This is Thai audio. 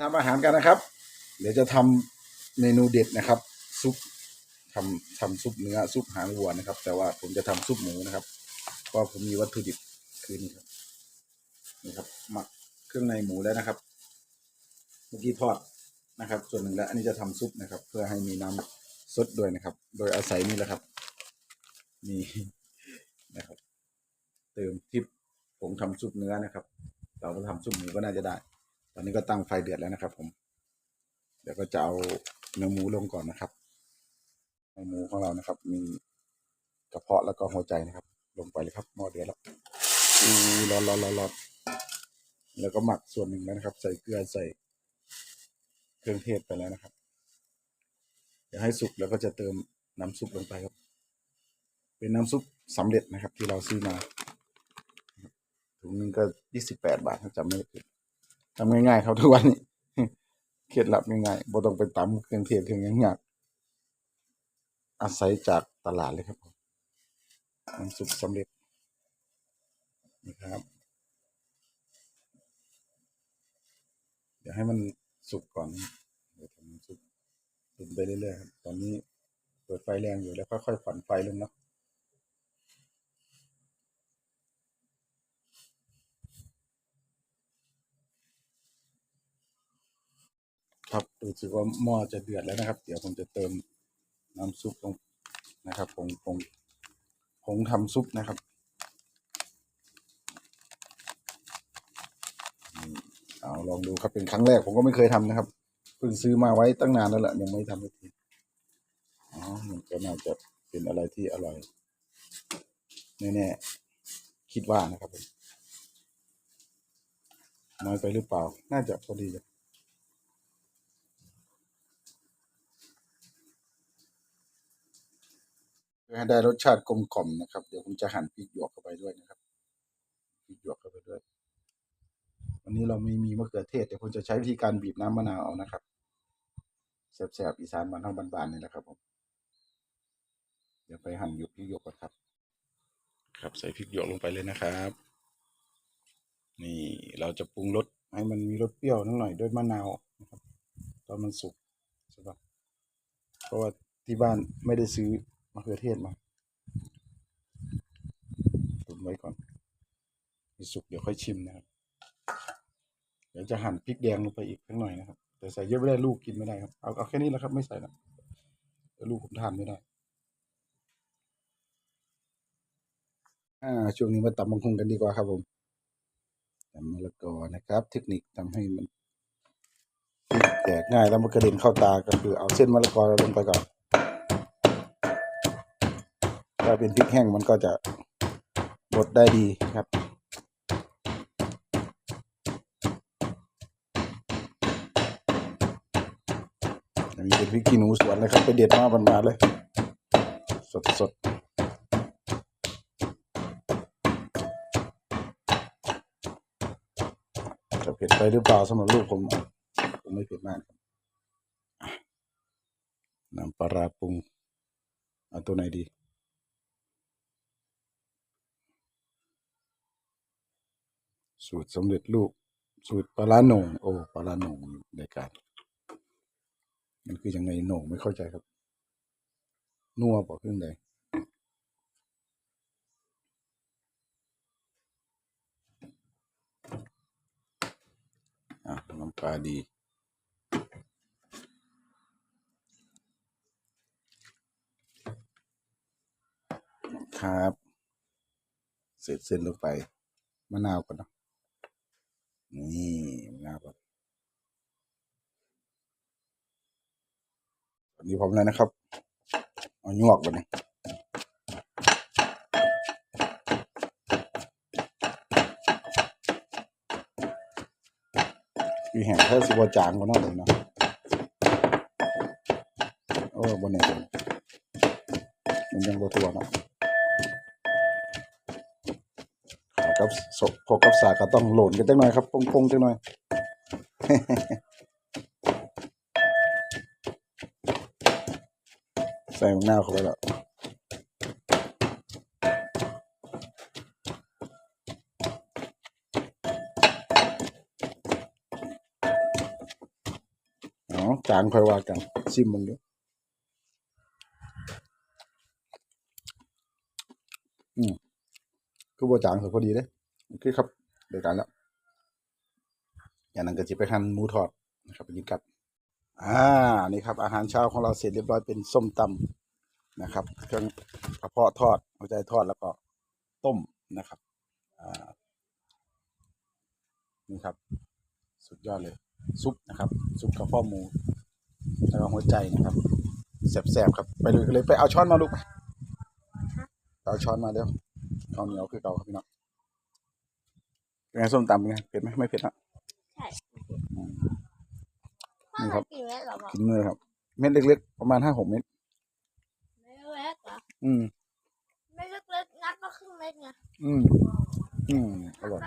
ทำอาหารกันนะครับ เดี๋ยวจะทำเมนูเด็ดนะครับ ซุปทำทำซุปเนื้อซุปหางวัวนะครับ แต่ว่าผมจะทำซุปหมูนะครับเพราะผมมีวัตถุดิบคือนี่ครับนี่ครับ หมักเครื่องในหมูแล้วนะครับ เมื่อกี้ทอดนะครับ ส่วนหนึ่งแล้ว อันนี้จะทำซุปนะครับ เพื่อให้มีน้ำซดด้วยนะครับ โดยอาศัยนี่แหละครับมีนะครับ เติมทิปผงทำซุปเนื้อนะครับ เราก็ทำซุปหมูก็น่าจะได้ อนนี้ก็ตั้งไฟเดือดแล้วนะครับ ผม เดี๋ยวก็จะเอาเนื้อหมูลงก่อนนะครับในหมูของเรานะครับ มีกระเพาะแล้วก็หัวใจนะครับ ลงไปเลยครับหม้อเดือดแล้วอู้ร้อนร้อนร้อนร้อนแล้วก็หมักส่วนหนึ่งแล้วนะครับ ใส่เกลือใส่เครื่องเทศไปแล้วนะครับ เดี๋ยวให้สุกแล้วก็จะเติมน้ำซุปลงไปครับ เป็นน้ำซุปสำเร็จนะครับ ที่เราซื้อมาถุงนึงก็ยี่สิบแปดบาทถ้าจำไม่ผิด ทำง่ายๆครับทุกวันนี้เคล็ดลับง่ายๆบ่ต้องไปตำเครื่องเทศเครื่องยังยากอาศัยจากตลาดเลยครับผมน้ำซุปสำเร็จนี่ครับ เดี๋ยวให้มันสุกก่อนเดี๋ยวทำน้ำซุปตุนไปเรื่อยๆครับตอนนี้เปิดไฟแรงอยู่แล้วค่อยๆผ่อนไฟลงเนาะ ครับรู้สึกว่าหม้อจะเดือดแล้วนะครับ เดี๋ยวผมจะเติมน้ำซุปลงนะครับผงผงผงทำซุปนะครับเอาลองดูครับเป็นครั้งแรกผมก็ไม่เคยทำนะครับเพิ่งซื้อมาไว้ตั้งนานแล้วแหละยังไม่ทำสักทีอ๋อมันก็น่าจะเป็นอะไรที่อร่อยแน่ๆคิดว่านะครับน้อยไปหรือเปล่า น่าจะพอดีเลย พื่อให้ได้รสชาติกลมกล่อมนะครับ เดี๋ยวผมจะหั่นพริกหยวกเข้าไปด้วยนะครับพริกหยวกเข้าไปด้วย วันนี้เราไม่มีมะเขือเทศเดี๋ยวผมจะใช้วิธีการบีบน้ำมะนาวเอานะครับแสบๆอีสานบ้านเฮาบานๆนี่แหละครับผมเดี๋ยวไปหั่นหยวกพริกหยวกก่อนครับ ครับใส่พริกหยวกลงไปเลยนะครับ นี่เราจะปรุงรสให้มันมีรสเปรี้ยวนิดหน่อยด้วยมะนาวนะครับตอนมันสุกใช่ปะเพราะว่าที่บ้านไม่ได้ซื้อ มะเขือเทศมาตุนไว้ก่อนให้สุกเดี๋ยวค่อยชิมนะครับ เดี๋ยวจะหั่นพริกแดงลงไปอีกสักหน่อยนะครับ แต่ใส่เยอะไม่ได้ลูกกินไม่ได้ครับ เอาเอาแค่นี้แหละครับไม่ใส่นะเดี๋ยวลูกผมทานไม่ได้ อ่า ช่วงนี้มาตำบังคุงกันดีกว่าครับผมตำมะละกอนะครับ เทคนิคทำให้มันแตกง่ายแล้วมันกระเด็นเข้าตาก็คือเอาเส้นมะละกอลงไปก่อน ถ้าเป็นพริกแห้งมันก็จะบดได้ดีครับ อันนี้เป็นพริกขี้หนูสวนเลยครับ ไปเด็ดมาบานๆเลย สดสดๆจะเผ็ดไปหรือเปล่าสำหรับลูกผม ผมไม่เผ็ดมากครับน้ำปลาราปรุงเอาตัวไหนดี สูตรสำเร็จรูปสูตรปลาโหนงโอ้ปลาโหนงในการมันคือยังไงโหนงไม่เข้าใจครับ นัวบอกเครื่องใดอะน้ำปลาดีครับ เสร็จเส้นลงไปมะนาวก่อนเนาะ นี่มะนาวก่อนตอนนี้พร้อมแล้วนะครับ เอาหยวกไปเลยคือแห้งแค่สิบจางก็น่าเลยนะโอ้บนเนี่ยมันยังบตัวนะ กับศพพอกับสากก็ต้องโหลนกันจังหน่อยครับปงๆจังหน่อยใส่มะนาเข้าไปแล้วจางค่อยว่ากันซิมมึงดูอืม คือบ่จางสุดพอดีเลยโอเคครับเดี๋ยวกันแล้ว อย่างนั้นก็จะไปหั่นหมูทอดนะครับไปกินกับอ่านี่ครับ อาหารเช้าของเราเสร็จเรียบร้อยเป็นส้มตำนะครับเครื่องกระเพาะทอดหัวใจทอดแล้วก็ต้มนะครับอ่านี่ครับ สุดยอดเลย ซุปนะครับ ซุปกระเพาะหมูแล้วก็หัวใจนะครับแซ่บๆครับ ไปเลยเลยไปเอาช้อนมาลูกไปเอาช้อนมาเดี๋ยว ข้าวเหนียวคือเก่าครับพี่น้องเป็นไงส้มตำเป็นไงเผ็ดไหมไม่เผ็ดนะใช่อืมพ่อนี่ครัมาบกี่เม็ดเหรอบอกกินมือครับ เม็ดเล็กๆประมาณห้าหกเม็ดไม่เล็กเหรออืมไม่เล็กๆงัดมาครึ่งเม็ดไงอืมอืมอร่อย